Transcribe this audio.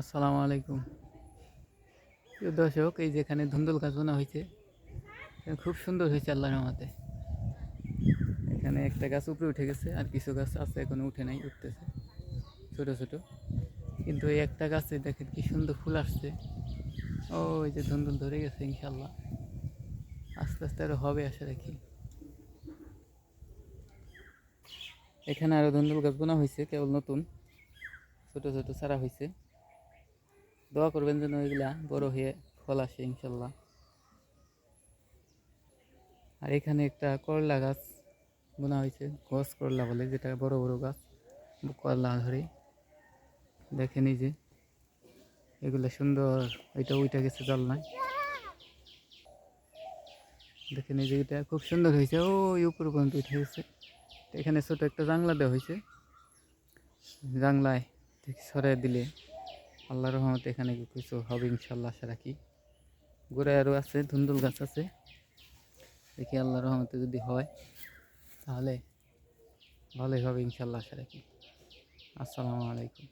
আসসালামু আলাইকুম। প্রিয় দর্শক, এই যেখানে ধুন্দুল গাছ হয়েছে খুব সুন্দর হয়েছে আল্লাহর রহমতে। এখানে একটা গাছ উপরে উঠে গেছে, আর কিছু গাছ আছে এখনও উঠে নাই, উঠতেছে। ছোট ছোট। কিন্তু এই একটা গাছে দেখেন কি সুন্দর ফুল আসছে। ও এই যে ধুন্দুল ধরে গেছে ইনশাল্লাহ আস্তে আস্তে আরও হবে আশা রাখি। এখানে আরও ধুন্দুল গাছ বোনা হয়েছে, কেবল নতুন। ছোট ছোট চারা হয়েছে। দোয়া করবেন যেন এগুলা বড় হয়ে ফল আসে, ইনশাল্লাহ। আর এখানে একটা করলা গাছ বোনা হয়েছে, গছ করলা বলে, যেটা বড় বড় গাছ, করলা ধরে। দেখেন এই যে, এগুলো সুন্দর ওইটা ওইটা গেছে জল নাই দেখেন এই যে এটা খুব সুন্দর হয়েছে, ওই উপর পর্যন্ত উঠে গেছে। এখানে ছোট একটা জাংলা দেওয়া হয়েছে। জাংলায় ঠিক সরাই দিলে আল্লাহ রহমতে এখানে কিছু হবে ইনশাল্লাহ আশা রাখি। গোড়ায় আরও আছে, ধুন্দুল গাছ আছে। দেখি আল্লাহ রহমতে যদি হয়, তাহলে ভালোই হবে ইনশাল্লাহ আশা রাখি। আসসালামু আলাইকুম।